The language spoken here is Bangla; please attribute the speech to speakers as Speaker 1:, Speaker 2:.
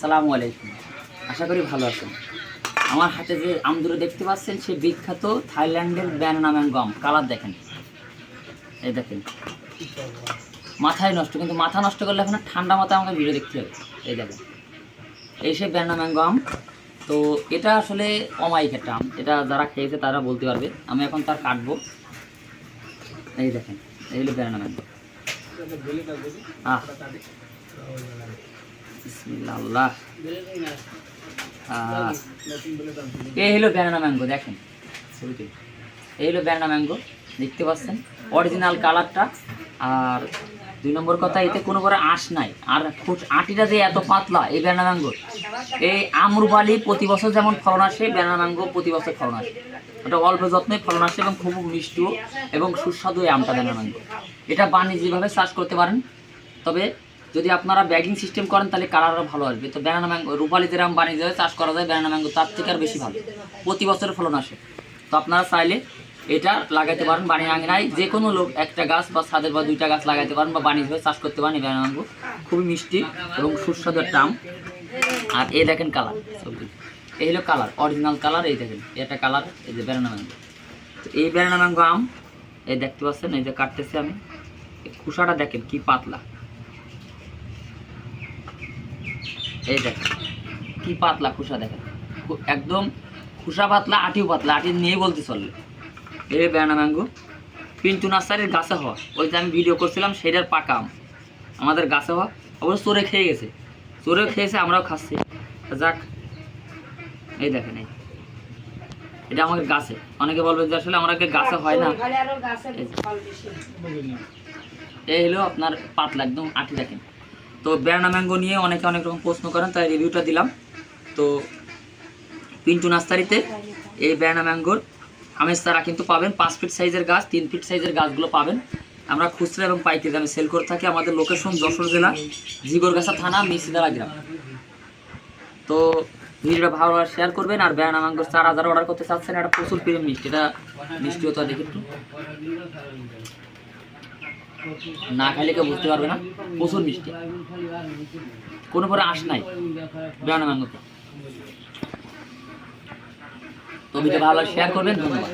Speaker 1: সালামু আলাইকুম। আশা করি ভালো আছেন। আমার হাতে যে আমদুরে দেখতে পাচ্ছেন সে বিখ্যাত থাইল্যান্ডের ব্যানানা ম্যাঙ্গো আম। কালার দেখেন। এই দেখেন। মাথায় নষ্ট, কিন্তু মাথা নষ্ট করলে এখন ঠান্ডা মাথায় আমাকে ভিডিও দেখতে হবে। এই দেখেন। এই সে ব্যানানা ম্যাঙ্গো আম। তো এটা আসলে অমায়িক একটা আম। এটা যারা খেয়েছে তারা বলতে পারবে। আমি এখন তার কাটবো। এই দেখেন, এই হলো ব্যানানা ম্যাঙ্গো। আহ। এই হলো ব্যানানা ম্যাঙ্গো দেখেন ছবিতে এই হলো ব্যানানা ম্যাঙ্গো দেখতে পাচ্ছেন? অরিজিনাল কালারটা আর দুই নম্বর কথা, এতে কোনো করে আঁশ নাই। আর খুশ- আটিটা যে এত পাতলা, এই ব্যানানা ম্যাঙ্গো এই আমরুবালি প্রতি বছর যেমন ফলন আসে ব্যানানা ম্যাঙ্গো প্রতি বছর ফলন আসে। এটা অল্প যত্নে ফলন আসে এবং খুব মিষ্টিও এবং সুস্বাদু এই আমটা ব্যানানা ম্যাঙ্গো এটা বাণিজ্যিকভাবে চাষ করতে পারেন, তবে যদি আপনারা ব্যাগিং সিস্টেম করেন, তাহলে কালার আরও ভালো আসবে। তো ব্যানানা ম্যাঙ্গো রূপালি যেরকম বাণিজ্যভাবে চাষ করা যায় ব্যানানা ম্যাঙ্গো তার থেকে আর বেশি ভালো। প্রতি বছর ফলন আসে। তো আপনারা চাইলে এটা লাগাইতে পারেন বাড়ি আঙিনায় যে কোনো লোক, একটা গাছ বা ছাদের বা দুইটা গাছ লাগাইতে পারেন বা বাণিজ্যভাবে চাষ করতে পারেন এই ব্যানানা ম্যাঙ্গো খুবই মিষ্টি এবং সুস্বাদু একটা আম। আর এ দেখেন কালার সবজি এই হলো কালার অরিজিনাল কালার এই দেখেন। এটা কালার এই যে ব্যানানা ম্যাঙ্গো তো এই ব্যানানা ম্যাঙ্গো আম, এই দেখতে পাচ্ছেন, এই যে কাটতেছি আমি। খোসাটা দেখেন কি পাতলা। এই দেখেন কি পাতলা খুসা দেখেন। একদম খোসা পাতলা আটিও পাতলা আটি নিয়ে বলতে চললে এই ব্যানানা ম্যাঙ্গো পিন্টু নার্সারির গাছে হওয়া ওই যে আমি ভিডিও করছিলাম সেটার পাকা আম। আমাদের গাছে হওয়া অবশ্য চোরে খেয়ে গেছে। চোরে খেয়েছে আমরাও খাচ্ছি। যাক এই দেখেন এই। এটা আমাদের গাছে। অনেকে বলবে যে আসলে আমাকে গাছে হয় না? এই হলো আপনার পাতলা একদম আটি দেখেন। তো ব্যানানা ম্যাঙ্গো নিয়ে অনেকে অনেক রকম প্রশ্ন করেন, তাই রিভিউটা দিলাম। তো পিন্টু নার্সারিতে এই ব্যানানা ম্যাঙ্গোর আমেজ তারা কিন্তু পাবেন। পাঁচ ফিট সাইজের গাছ, তিন ফিট সাইজের গাছগুলো পাবেন। আমরা খুচরা এবং পাইকারি দামে সেল করে থাকি আমাদের লোকেশন যশোর জেলা, জিগরগাছা থানা মিসিদারা গ্রাম। তো ভিডিওটা ভালো শেয়ার করবেন আর ব্যানানা ম্যাঙ্গোর চার হাজার অর্ডার করতে চাচ্ছেন, এটা প্রচুর প্রিয় মিষ্টি, এটা মিষ্টিও তো দেখি একটু। না খাইলে কেউ বুঝতে পারবে না। প্রচুর মিষ্টি। কোনো পরে আস নাই। বেড়ানো তো ভিডিও ভালো শেয়ার করবেন, ধন্যবাদ।